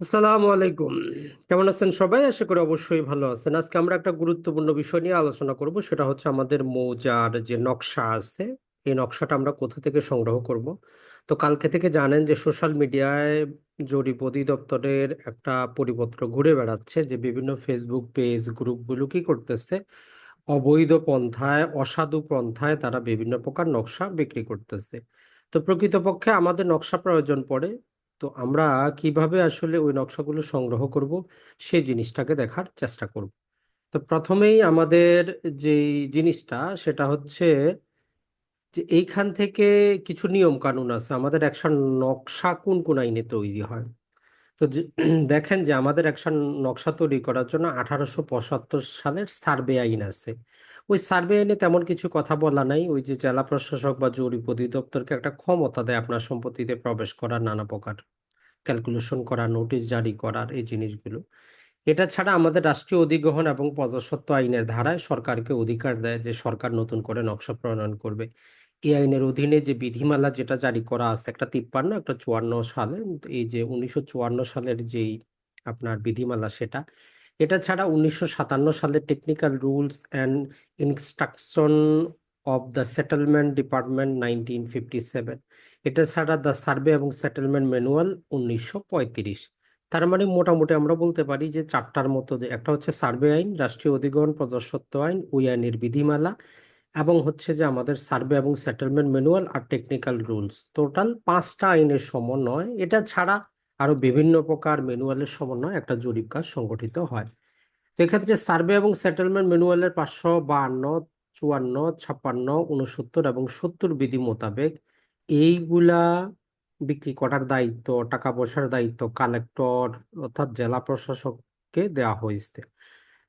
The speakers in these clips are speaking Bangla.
আসসালামু আলাইকুম। কেমন আছেন সবাই? আশা করি অবশ্যই ভালো আছেন। আজকে আমরা একটা গুরুত্বপূর্ণ বিষয় নিয়ে আলোচনা করব, সেটা হচ্ছে আমাদের মৌজার যে নকশা আছে, এই নকশাটা আমরা কোথা থেকে সংগ্রহ করব? তো কালকে থেকে জানেন যে সোশ্যাল মিডিয়ায় জরিপ অধিদপ্তরের একটা পরিপত্র ঘুরে বেড়াচ্ছে যে বিভিন্ন ফেসবুক পেজ, গ্রুপগুলো কি করতেছে? অবৈধ পন্থায়, অসাধু পন্থায় তারা বিভিন্ন প্রকার নকশা বিক্রি করতেছে। তো প্রকৃতপক্ষে আমাদের নকশা প্রয়োজন পড়ে। তো আমরা কীভাবে আসলে ওই নকশাগুলো সংগ্রহ করব? সেই জিনিসটাকে দেখার চেষ্টা করব। তো প্রথমেই আমাদের যেই জিনিসটা সেটা হচ্ছে যে এইখান থেকে কিছু নিয়ম কানুন আছে। আমাদের একটা নকশা কোন কোন আইনে তৈরি হয়? তো যে- দেখেন যে আমাদের একটা নকশা তৈরি করার জন্য আঠারোশো পঁচাত্তর সালের সার্ভে আইন আছে। ওই সার্ভে আইনে তেমন কিছু কথা বলা নাই। ওই যে জেলা প্রশাসক বা জরিপ অধিদপ্তরকে একটা ক্ষমতা দেয় আপনার সম্পত্তিতে প্রবেশ করার নানা প্রকার। ক্যালকুলেশন করা নোটিশ জারি করার এই জিনিসগুলো। এটা ছাড়া আমাদের রাষ্ট্রীয় অধিগ্রহণ এবং প্রজাস্বত্ব আইনের ধারায় সরকারকে অধিকার দেয় যে সরকার নতুন করে নকশা প্রণয়ন করবে। এই আইনের অধীনে যে বিধিমালা যেটা জারি করা আছে, একটা তিপ্পান্ন, একটা চুয়ান্ন সালে, এই যে উনিশশো চুয়ান্ন সালের যেই আপনার বিধিমালা সেটা, এটা ছাড়া উনিশশো সাতান্ন সালের technical rules and instruction of the settlement department nineteen fifty seven এটা ছাড়া দ্য সার্ভে এবং সেটেলমেন্ট ম্যানুয়াল উনিশশো পঁয়ত্রিশ। তার মানে মোটামুটি আমরা বলতে পারি যে চারটার মতো একটা হচ্ছে সার্ভে আইন, রাষ্ট্রীয় অধিগ্রহণ প্রজাস্বত্ব আইন, ওই আইনের বিধিমালা এবং হচ্ছে যে আমাদের সার্ভে এবং সেটেলমেন্ট ম্যানুয়াল আর টেকনিক্যাল রুলস টোটাল পাঁচটা আইনের সমন্বয়। এটা ছাড়া আরও বিভিন্ন প্রকার ম্যানুয়ালের সমন্বয় একটা জরিপ কাজ সংগঠিত হয়। এক্ষেত্রে সার্ভে এবং সেটেলমেন্ট ম্যানুয়ালের পাঁচশো বাহান্ন চুয়ান্ন, ছাপ্পান্ন উনসত্তর এবং সত্তর বিধি মোতাবেক এইগুলা বিক্রি করার দায়িত্ব, টাকা পয়সার দায়িত্ব কালেক্টর অর্থাৎ জেলা প্রশাসককে দেওয়া হয়েছে।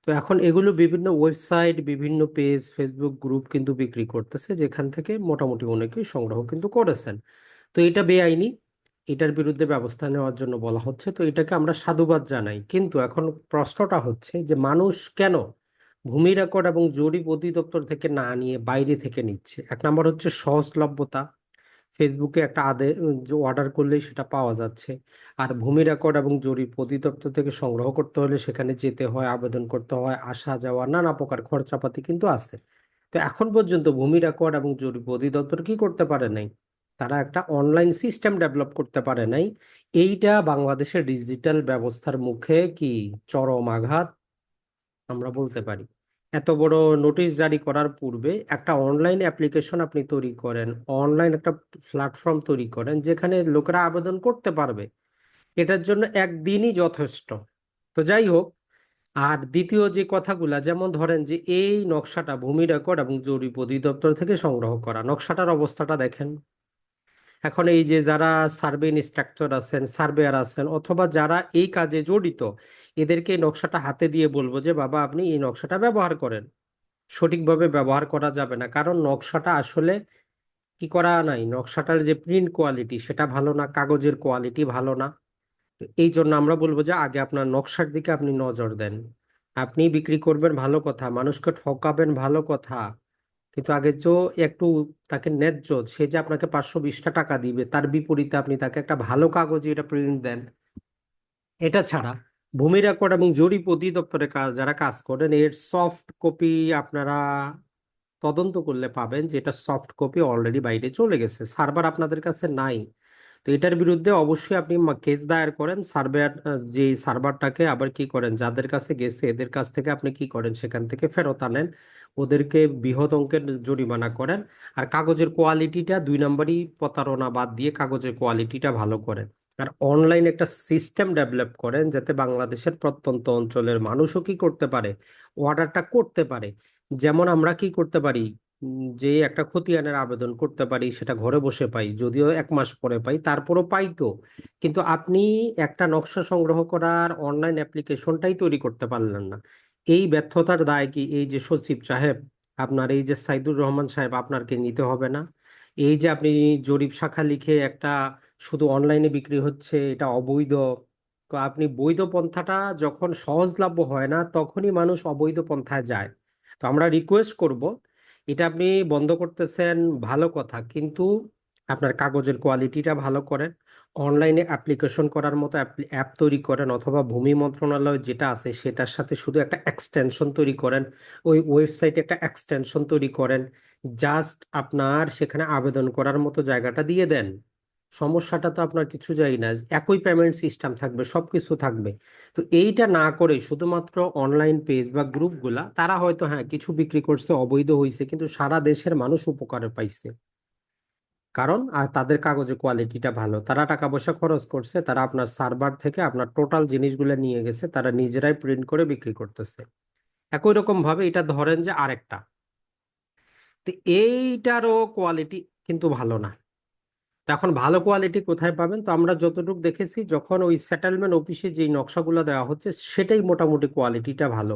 তো এখন এগুলো বিভিন্ন ওয়েবসাইট বিভিন্ন পেজ ফেসবুক গ্রুপ কিন্তু বিক্রি করতেছে, যেখান থেকে মোটামুটি অনেকেই সংগ্রহ কিন্তু করেছেন। তো এটা বেআইনি, এটার বিরুদ্ধে ব্যবস্থা নেওয়ার জন্য বলা হচ্ছে। তো এটাকে আমরা সাধুবাদ জানাই। কিন্তু এখন প্রশ্নটা হচ্ছে যে মানুষ কেন ভূমি রেকর্ড এবং জরিপ অধিদপ্তর থেকে না নিয়ে বাইরে থেকে নিচ্ছে। এক নম্বর হচ্ছে সহজলভ্যতা। ফেসবুকে একটা আদে অর্ডার করলেই সেটা পাওয়া যাচ্ছে। আর ভূমি রেকর্ড এবং জরিপ অধিদপ্তর থেকে সংগ্রহ করতে হলে সেখানে যেতে হয়, আবেদন করতে হয়, আসা যাওয়া, নানা প্রকার খরচাপাতি কিন্তু আছে। তো এখন পর্যন্ত ভূমি রেকর্ড এবং জরিপ অধিদপ্তর কি করতে পারে নাই? তারা একটা অনলাইন সিস্টেম ডেভেলপ করতে পারে নাই। এইটা বাংলাদেশের ডিজিটাল ব্যবস্থার মুখে কি চরম আঘাত? আমরা বলতে পারি। এত বড় নোটিশ জারি করার পূর্বে একটা অনলাইন অ্যাপ্লিকেশন আপনি তৈরি করেন অনলাইন একটা প্ল্যাটফর্ম তৈরি করেন, যেখানে লোকেরা আবেদন করতে পারবে। এটার জন্য একদিনই যথেষ্ট। তো যাই হোক, আর দ্বিতীয় যে কথাগুলা, যেমন ধরেন যে এই নকশাটা ভূমি রেকর্ড এবং জরিপ অধিদপ্তর থেকে সংগ্রহ করা, নকশাটার অবস্থাটা দেখেন। এখন এই যে যারা সার্ভে ইনস্ট্রাকচার আছেন সার্ভেয়ার আছেন, অথবা যারা এই কাজে জড়িত, এদেরকে এই নকশাটা হাতে দিয়ে বলব যে, বাবা, আপনি এই নকশাটা ব্যবহার করেন। সঠিকভাবে ব্যবহার করা যাবে না, কারণ নকশাটা আসলে কি করা নাই? নকশাটার যে প্রিন্ট কোয়ালিটি সেটা ভালো না, কাগজের কোয়ালিটি ভালো না। এই জন্য আমরা বলব যে, আগে আপনার নকশার দিকে আপনি নজর দেন। আপনি বিক্রি করবেন ভালো কথা, মানুষকে ঠকাবেন ভালো কথা কিন্তু আগে যে একটু তাকে ন্যায্য, সে যে আপনাকে পাঁচশো বিশটা টাকা দিবে, তার বিপরীতে আপনি তাকে একটা ভালো কাগজে এটা প্রিন্ট দেন। এটা ছাড়া ভূমি রেকর্ড এবং জরিপ অধিদপ্তরে যারা কাজ করেন, এর সফট কপি আপনারা তদন্ত করলে পাবেন যে এটা সফট কপি অলরেডি বাইরে চলে গেছে সার্ভার আপনাদের কাছে নাই। তো এটার বিরুদ্ধে অবশ্যই আপনি কেস দায়ের করেন সার্ভেয়ার যে সার্ভারটাকে আবার কি করেন, যাদের কাছে গেছে, এদের কাছ থেকে আপনি কি করেন, সেখান থেকে ফেরত আনেন। ওদেরকে বৃহৎ অঙ্কের জরিমানা করেন। আর কাগজের কোয়ালিটিটা দুই নম্বরই প্রতারণা বাদ দিয়ে কাগজের কোয়ালিটিটা ভালো করেন। আর অনলাইন একটা সিস্টেম ডেভেলপ করেন যাতে বাংলাদেশের প্রত্যন্ত অঞ্চলের মানুষও কি করতে পারে, অর্ডারটা করতে পারে। যেমন আমরা কি করতে পারি, যে একটা খতিয়ানের আবেদন করতে পারি, সেটা ঘরে বসে পাই, যদিও এক মাস পরে পাই, তারপরও পাই তো। কিন্তু আপনি একটা নকশা সংগ্রহ করার অনলাইন অ্যাপ্লিকেশনটাই তৈরি করতে পারলেন না। এই ব্যর্থতার দায় কি এই যে সচিব সাহেব? আপনার এই যে সাইদুর রহমান সাহেব, আপনারকে নিতে হবে না। এই যে আপনি জরিপ শাখা লিখে একটা শুধু অনলাইনে বিক্রি হচ্ছে, এটা অবৈধ। তো আপনি বৈধ পন্থাটা যখন সহজলভ্য হয় না, তখনই মানুষ অবৈধ পন্থায় যায়। তো আমরা রিকোয়েস্ট করব, এটা আপনি বন্ধ করতেছেন, ভালো কথা। কিন্তু আপনার কাগজের কোয়ালিটিটা ভালো করেন অনলাইনে অ্যাপ্লিকেশন করার মতো অ্যাপ তৈরি করেন অথবা ভূমি মন্ত্রণালয় যেটা আছে সেটার সাথে শুধু একটা এক্সটেনশন তৈরি করেন, ওই ওয়েবসাইটে একটা এক্সটেনশন তৈরি করেন জাস্ট আপনার সেখানে আবেদন করার মতো জায়গাটা দিয়ে দেন। সমস্যাটা তো আপনার কিছু যাই না, একই পেমেন্ট সিস্টেম থাকবে সব কিছু থাকবে। তো এইটা না করে শুধুমাত্র অনলাইন পেজ বা গ্রুপগুলা তারা হয়তো হ্যাঁ কিছু বিক্রি করছে, অবৈধ হয়েছে কিন্তু সারা দেশের মানুষ উপকারে পাইছে। কারণ আর তাদের কাগজে কোয়ালিটিটা ভালো। তারা টাকা পয়সা খরচ করছে, তারা আপনার সার্ভার থেকে আপনার টোটাল জিনিসগুলো নিয়ে গেছে, তারা নিজেরাই প্রিন্ট করে বিক্রি করতেছে। একই রকম ভাবে এটা ধরেন যে আরেকটা। তো এইটারও কোয়ালিটি কিন্তু ভালো না। এখন ভালো কোয়ালিটি কোথায় পাবেন? তো আমরা যতটুকু দেখেছি, যখন ওই সেটেলমেন্ট অফিসে যেই নকশাগুলো দেওয়া হচ্ছে, সেটাই মোটামুটি কোয়ালিটিটা ভালো।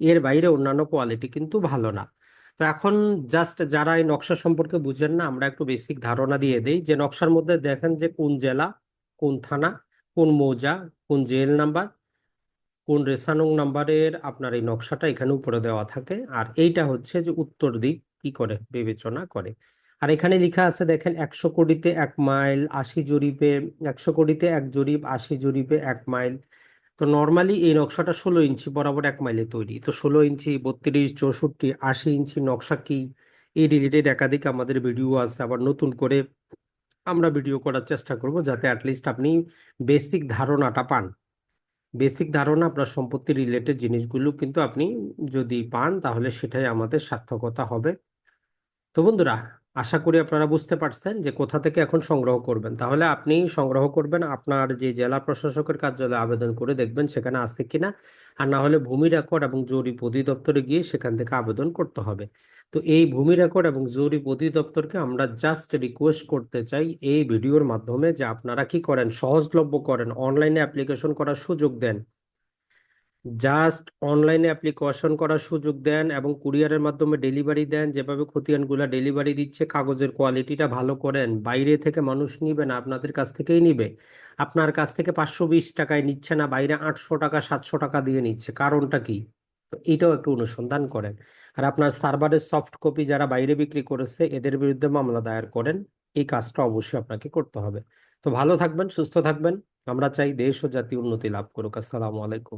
এর বাইরে অন্যান্য কোয়ালিটি কিন্তু ভালো না। তো এখন জাস্ট যারা এই নকশা সম্পর্কে বুঝেন না, আমরা একটু বেসিক ধারণা দিয়ে দেই। যে নকশার মধ্যে দেখেন যে কোন জেলা, কোন থানা, কোন মৌজা, কোন জেল নাম্বার, কোন রেশানং নাম্বারের আপনার এই নকশাটা এখানে উপরে দেওয়া থাকে। আর এইটা হচ্ছে যে উত্তর দিক কি করে, বিবেচনা করে। আর এখানে লেখা আছে দেখেন, একশো কোটিতে এক মাইল আশি জরিপে, একশো কোটিতে এক জরিপ, আশি জরিপে এক মাইল। তো নর্মালি এই নকশাটা ষোলো ইঞ্চি বরাবর এক মাইলে তৈরি। তো ষোলো ইঞ্চি, বত্রিশ, চৌষট্টি, আশি ইঞ্চি নকশা কি এই রিলেটেড একাধিক আমাদের ভিডিও আছে। আবার নতুন করে আমরা ভিডিও করার চেষ্টা করব যাতে অ্যাটলিস্ট আপনি বেসিক ধারণাটা পান। বেসিক ধারণা আপনার সম্পত্তি রিলেটেড জিনিসগুলো কিন্তু আপনি যদি পান তাহলে সেটাই আমাদের সার্থকতা হবে। তো বন্ধুরা আশা করি আপনারা বুঝতে পারছেন যে কোথা থেকে এখন সংগ্রহ করবেন। তাহলে আপনি সংগ্রহ করবেন, আপনার যে জেলা প্রশাসকের কার্যালয়ে আবেদন করে দেখবেন সেখানে আছে কিনা। আর না হলে ভূমি রেকর্ড এবং জরিপ অধিদপ্তরে গিয়ে সেখান থেকে আবেদন করতে হবে। তো এই ভূমি রেকর্ড এবং জরিপ অধিদপ্তরকে আমরা জাস্ট রিকোয়েস্ট করতে চাই এই ভিডিওর মাধ্যমে যে আপনারা কি করেন, সহজলভ্য করেন অনলাইনে অ্যাপ্লিকেশন করার সুযোগ দেন। জাস্ট অনলাইনে অ্যাপ্লিকেশন করার সুযোগ দেন এবং কুরিয়ারের মাধ্যমে ডেলিভারি দেন। যেভাবে খতিয়ানগুলা ডেলিভারি দিচ্ছে, কাগজের কোয়ালিটিটা ভালো করেন। বাইরে থেকে মানুষ নিবে না, আপনাদের কাছ থেকেই নিবে। আপনার কাছ থেকে পাঁচশো বিশ টাকায় নিচ্ছে না, বাইরে আটশো টাকা, সাতশো টাকা দিয়ে নিচ্ছে। কারণটা কি? তো এটাও একটু অনুসন্ধান করেন। আর আপনার সার্ভারের সফট কপি যারা বাইরে বিক্রি করেছে, এদের বিরুদ্ধে মামলা দায়ের করেন। এই কাজটা অবশ্যই আপনাকে করতে হবে। তো ভালো থাকবেন, সুস্থ থাকবেন। আমরা চাই দেশ ও জাতি উন্নতি লাভ করুক। আসসালামু আলাইকুম।